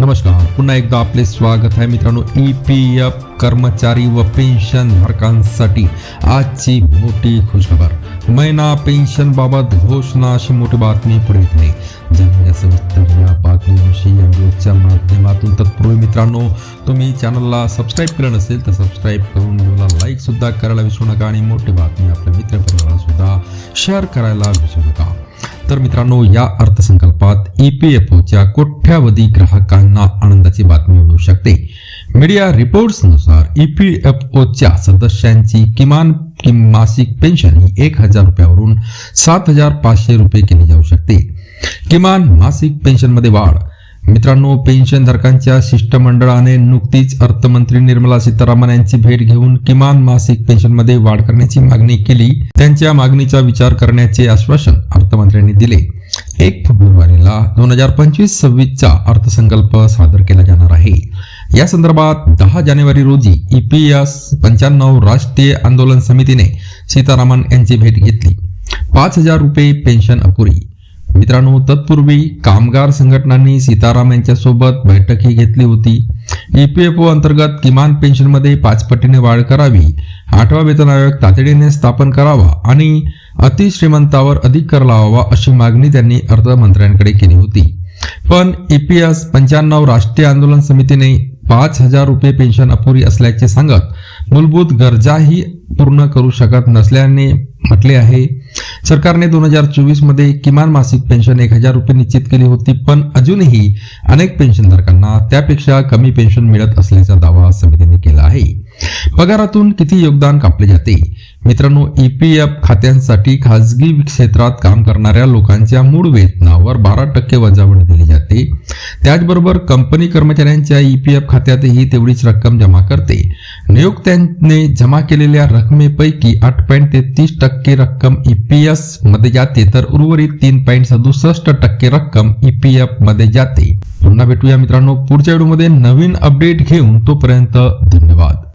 नमस्कार. पुन्हा एकदा आपले स्वागत आहे मित्रांनो. ई पी एफ कर्मचारी व पेन्शन धारकांसाठी आजची मोठी खुशखबर. महिना पेन्शन बाबत घोषणा अशी मोठी बातमी पुढे येत आहे. जाणूया सविस्तर या बातमीविषयी या व्हिडिओच्या माध्यमातून तत्पूर्वी मित्रांनो तुम्ही चॅनलला सबस्क्राईब केलं नसेल तर सबस्क्राईब करून व्हिडिओला लाईक सुद्धा करायला विसरू नका आणि मोठी बातमी आपल्या मित्रपरिवाराला सुद्धा शेअर करायला विसरू नका. तर मित्रांनो या अर्थसंकल्पात ई पी एफ ओच्या कोट्यावधी ग्राहकांना आनंदाची बातमी मिळू शकते. मीडिया रिपोर्ट्सनुसार ई पी एफ ओच्या सदस्यांची किमान कि मासिक पेन्शन ही एक हजार रुपयावरून सात हजार पाचशे रुपये केली जाऊ शकते. किमान मासिक पेन्शनमध्ये वाढ मित्रांनो पेन्शनधारकांच्या शिष्टमंडळाने नुकतीच अर्थमंत्री निर्मला सीतारामन यांची भेट घेऊन किमान मासिक पेन्शनमध्ये वाढ करण्याची मागणी केली. त्यांच्या मागणीचा विचार करण्याचे आश्वासन अर्थमंत्र्यांनी दिले. एक फेब्रुवारीला दोन हजार पंचवीस सव्वीसचा अर्थसंकल्प सादर केला जाणार आहे. या संदर्भात दहा जानेवारी रोजी ईपीएस पंच्याण्णव राष्ट्रीय आंदोलन समितीने सीतारामन यांची भेट घेतली. पाच हजार रुपये पेन्शन अपुरी. मित्रांनो तत्पूर्वी कामगार संघटनांनी सीताराम यांच्यासोबत बैठकही घेतली होती. ईपीएफओ अंतर्गत किमान पेन्शनमध्ये पाच पटीने वाढ करावी. आठवा वेतन आयोग तातडीने स्थापन करावा आणि अतिश्रीमंतावर अधिक कर लावावा अशी मागणी त्यांनी अर्थमंत्र्यांकडे केली होती. पण ईपीएस पंच्याण्णव राष्ट्रीय आंदोलन समितीने पाच हजार रुपये पेन्शन अपुरी असल्याचे सांगत मूलभूत गरजाही पूर्ण करू शकत नसल्याने म्हटले आहे. सरकारने दोन हजार चोवीसमध्ये किमान मासिक पेन्शन एक हजार रुपये निश्चित केली होती पण अजूनही अनेक पेन्शनधारकांना त्यापेक्षा कमी पेन्शन मिळत असल्याचा दावा समितीने केला आहे. पगारातून किती योगदान कापले जाते? मित्रांनो ईपीएफ खात्यांसाठी खाजगी क्षेत्रात काम करणाऱ्या लोकांच्या मूळ वेतनावर बारा टक्के वजावट दिली जाते. त्याचबरोबर कंपनी कर्मचाऱ्यांच्या ईपीएफ खात्यातही तेवढीच रक्कम जमा करते. नियोक्त्यांने जमा केलेल्या रकमेपैकी आठ पॉईंट तेहतीस टक्के रक्कम ईपीएसमध्ये जाते तर उर्वरित तीन पॉईंट सदुसष्ट टक्के रक्कम ईपीएफमध्ये जाते. पुन्हा भेटूया मित्रांनो पुढच्या व्हिडिओमध्ये नवीन अपडेट घेऊन तोपर्यंत धन्यवाद.